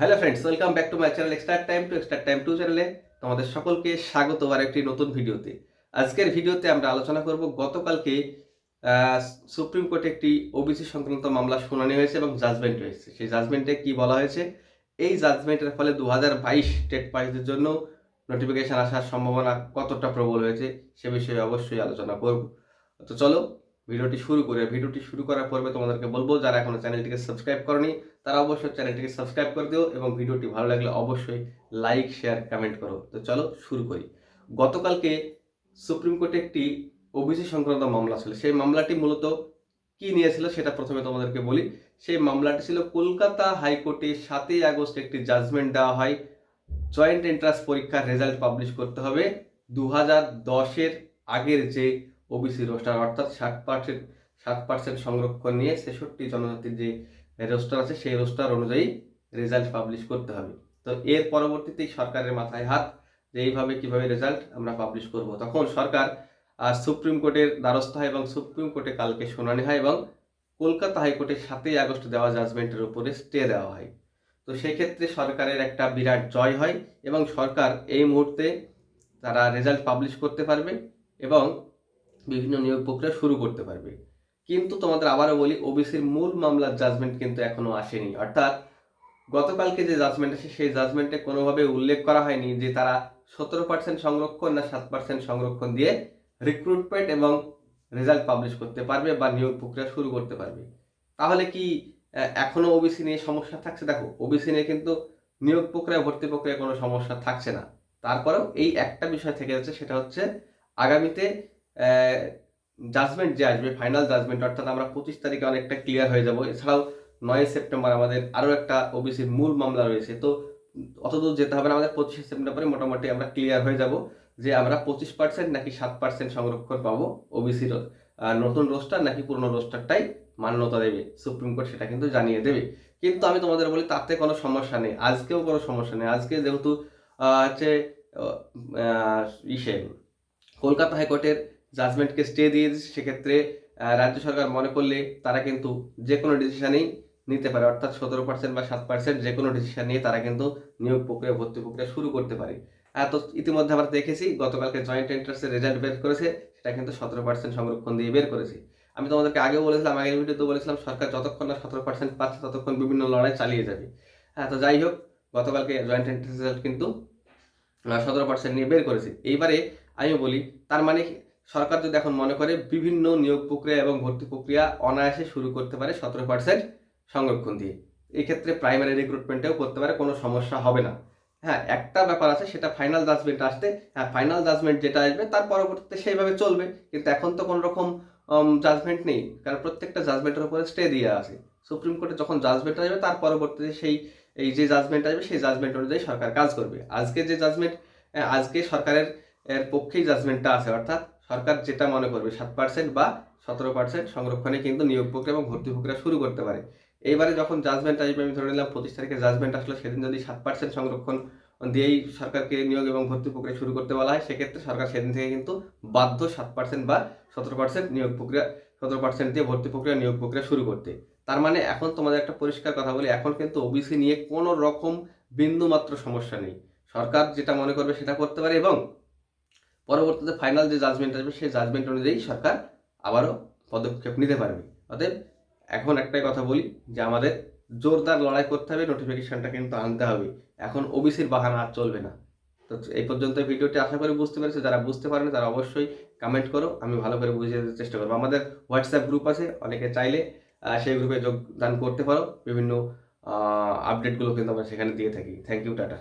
Hello friends welcome back to my channel extra time to extra time to চ্যানেলে তোমাদের সকলকে স্বাগত আর একটি নতুন ভিডিওতে। আজকের ভিডিওতে আমরা আলোচনা করব গতকালকে সুপ্রিম কোর্টে একটি ওবিসি সংক্রান্ত মামলা শুনানি হয়েছে এবং জাজমেন্ট হয়েছে। সেই জাজমেন্টে কি বলা হয়েছে? এই জাজমেন্টের ফলে দু হাজার বাইশ টেট পাইসের জন্য নোটিফিকেশন আসার সম্ভাবনা কতটা প্রবল হয়েছে সে বিষয়ে অবশ্যই আলোচনা করব। তো চলো ভিডিওটি শুরু করে, ভিডিওটি শুরু করার পূর্বে তোমাদেরকে বলব, যারা এখনও চ্যানেলটিকে সাবস্ক্রাইব করনি, তারা অবশ্যই চ্যানেলটিকে সাবস্ক্রাইব করে দিও এবং ভিডিওটি ভালো লাগলে অবশ্যই লাইক শেয়ার কমেন্ট করো। তো চলো শুরু করি। গতকালকে সুপ্রিম কোর্টে একটি ওবিসি সংক্রান্ত মামলা ছিল। সেই মামলাটি মূলত কি নিয়েছিল সেটা প্রথমে তোমাদেরকে বলি। সেই মামলাটি ছিল কলকাতা হাইকোর্টে সাতই আগস্ট একটি জাজমেন্ট দেওয়া হয়। জয়েন্ট এন্ট্রান্স পরীক্ষার রেজাল্ট পাবলিশ করতে হবে। দু হাজার দশের আগের যে ওবিসি রোস্টার অর্থাৎ ষাট পার্সেন্ট, সাত পার্সেন্ট সংরক্ষণ নিয়ে ছেষট্টি জনজাতির যে রোস্টার আছে, সেই রোস্টার অনুযায়ী রেজাল্ট পাবলিশ করতে হবে। তো এর পরবর্তীতেই সরকারের মাথায় হাত যে এইভাবে কীভাবে রেজাল্ট আমরা পাবলিশ করব। তখন সরকার আর সুপ্রিম কোর্টের দ্বারস্থ হয় এবং সুপ্রিম কোর্টে কালকে শুনানি হয় এবং কলকাতা হাইকোর্টে সাতই আগস্ট দেওয়া জাজমেন্টের উপরে স্টে দেওয়া হয়। তো সেক্ষেত্রে সরকারের একটা বিরাট জয় হয় এবং সরকার এই মুহূর্তে তারা রেজাল্ট পাবলিশ করতে পারবে এবং বিভিন্ন নিয়োগ প্রক্রিয়া শুরু করতে পারবে। কিন্তু তোমাদের আবারও বলি ওবিসির মূল মামলার জাজমেন্ট কিন্তু এখনও আসেনি। অর্থাৎ গতকালকে যে জাজমেন্ট আছে সেই জাজমেন্টে কোনোভাবে উল্লেখ করা হয়নি যে তারা সতেরো পার্সেন্ট সংরক্ষণ না সাত পার্সেন্ট সংরক্ষণ দিয়ে রিক্রুটমেন্ট এবং রেজাল্ট পাবলিশ করতে পারবে বা নিয়োগ প্রক্রিয়া শুরু করতে পারবে। তাহলে কি আহ, এখনও ওবিসি নিয়ে সমস্যা থাকছে? দেখো ওবিসি নিয়ে কিন্তু নিয়োগ প্রক্রিয়া ভর্তি প্রক্রিয়া কোনো সমস্যা থাকছে না। তারপরেও এই একটা বিষয় থেকে যাচ্ছে সেটা হচ্ছে আগামীতে জাজমেন্ট যে আসবে ফাইনাল জাজমেন্ট অর্থাৎ আমরা পঁচিশ তারিখে অনেকটা ক্লিয়ার হয়ে যাব। এছাড়াও নয় সেপ্টেম্বর আমাদের আরও একটা ওবিসির মূল মামলা রয়েছে। তো অতদূর যেতে হবে না, আমাদের পঁচিশে সেপ্টেম্বরে মোটামুটি আমরা ক্লিয়ার হয়ে যাব যে আমরা পঁচিশ পার্সেন্ট নাকি সাত পার্সেন্ট সংরক্ষণ পাবো ওবিসির নতুন রোস্টার নাকি পুরনো রোস্টারটাই মান্যতা দেবে, সুপ্রিম কোর্ট সেটা কিন্তু জানিয়ে দেবে। কিন্তু আমি তোমাদের বলি, তাতে কোনো সমস্যা নেই, আজকেও কোনো সমস্যা নেই। আজকে যেহেতু হচ্ছে ইসে, কলকাতা হাইকোর্টের জাজমেন্টকে স্টে দিয়ে দিয়েছে সেক্ষেত্রে রাজ্য সরকার মনে করলে তারা কিন্তু যে কোনো ডিসিশনেই নিতে পারে। অর্থাৎ সতেরো পার্সেন্ট বা সাত পার্সেন্ট যে কোনো ডিসিশন নিয়ে তারা কিন্তু নিয়োগ প্রক্রিয়া ভর্তি প্রক্রিয়া শুরু করতে পারে। আহ, তো ইতিমধ্যে আমরা দেখেছি গতকালকে জয়েন্ট এন্ট্রান্সের রেজাল্ট বের করেছে সেটা কিন্তু সতেরো পার্সেন্ট সংরক্ষণ দিয়ে বের করেছে। আমি তোমাদেরকে আগেও বলেছিলাম আগের ভিডিওতে বলেছিলাম সরকার যতক্ষণ না সতেরো পার্সেন্ট পাচ্ছে ততক্ষণ বিভিন্ন লড়াই চালিয়ে যাবে। হ্যাঁ তো যাই হোক গতকালকে জয়েন্ট এন্ট্রান্স রেজাল্ট কিন্তু সতেরো পার্সেন্ট নিয়ে বের করেছে। এইবারে আমি বলি তার মানে সরকার যদি এখন মনে করে বিভিন্ন নিয়োগ প্রক্রিয়া এবং ভর্তি প্রক্রিয়া অনায়াসে শুরু করতে পারে সতেরো পার্সেন্ট সংরক্ষণ দিয়ে। এক্ষেত্রে প্রাইমারি রিক্রুটমেন্টেও করতে পারে, কোনো সমস্যা হবে না। হ্যাঁ একটা ব্যাপার আছে, সেটা ফাইনাল জাজমেন্ট আসতে হ্যাঁ ফাইনাল জাজমেন্ট যেটা আসবে, তার পরবর্তীতে সেইভাবে চলবে। কিন্তু এখন তো কোনো রকম জাজমেন্ট নেই। কারণ প্রত্যেকটা জাজমেন্টের উপরে স্টে দিয়ে আছে সুপ্রিম কোর্টে যখন জাজমেন্ট আসবে, তার পরবর্তীতে সেই, এই যে জাজমেন্ট আসবে, সেই জাজমেন্ট অনুযায়ী সরকার কাজ করবে। আজকে যে জাজমেন্ট আজকে সরকারের, এর পক্ষেই জাজমেন্টটা আছে, অর্থাৎ সরকার যেটা মনে করবে, সাত পার্সেন্ট বা সতেরো পার্সেন্ট সংরক্ষণে কিন্তু নিয়োগ প্রক্রিয়া এবং ভর্তি প্রক্রিয়া শুরু করতে পারে। এইবারে যখন জাজমেন্ট আসবে, আমি ধরে নিলাম পঁচিশ তারিখে জাজমেন্ট আসলো, সেদিন যদি সাত পার্সেন্ট সংরক্ষণ দিয়েই সরকারকে নিয়োগ এবং ভর্তি প্রক্রিয়া শুরু করতে বলা হয়, সেক্ষেত্রে সরকার সেদিন থেকে কিন্তু বাধ্য সাত পার্সেন্ট বা সতেরো পার্সেন্ট নিয়োগ প্রক্রিয়া, সতেরো পার্সেন্ট দিয়ে ভর্তি প্রক্রিয়া, নিয়োগ প্রক্রিয়া শুরু করতে। তার মানে এখন তোমাদের একটা পরিষ্কার কথা বলি, এখন কিন্তু ওবিসি নিয়ে কোনো রকম বিন্দুমাত্র সমস্যা নেই। সরকার যেটা মনে করবে সেটা করতে পারে এবং পরবর্তীতে ফাইনাল যে জাজমেন্ট আসবে, সেই জাজমেন্ট অনুযায়ী সরকার আবারও পদক্ষেপ নিতে পারবে। অতএব এখন একটাই কথা বলি যে আমাদের জোরদার লড়াই করতে হবে নোটিফিকেশনটা কিন্তু আনতে হবে। এখন ওবিসির বাহানা আর চলবে না। তো এই পর্যন্ত ভিডিওটি আশা করি বুঝতে পেরেছে। যারা বুঝতে পারেনি তারা অবশ্যই কমেন্ট করো, আমি ভালো করে বুঝিয়ে চেষ্টা করব। আমাদের হোয়াটসঅ্যাপ গ্রুপ আছে, অনেকে চাইলে সেই গ্রুপে যোগদান করতে পারো। বিভিন্ন আপডেটগুলো কিন্তু আমরা সেখানে দিয়ে থাকি। Thank you tata.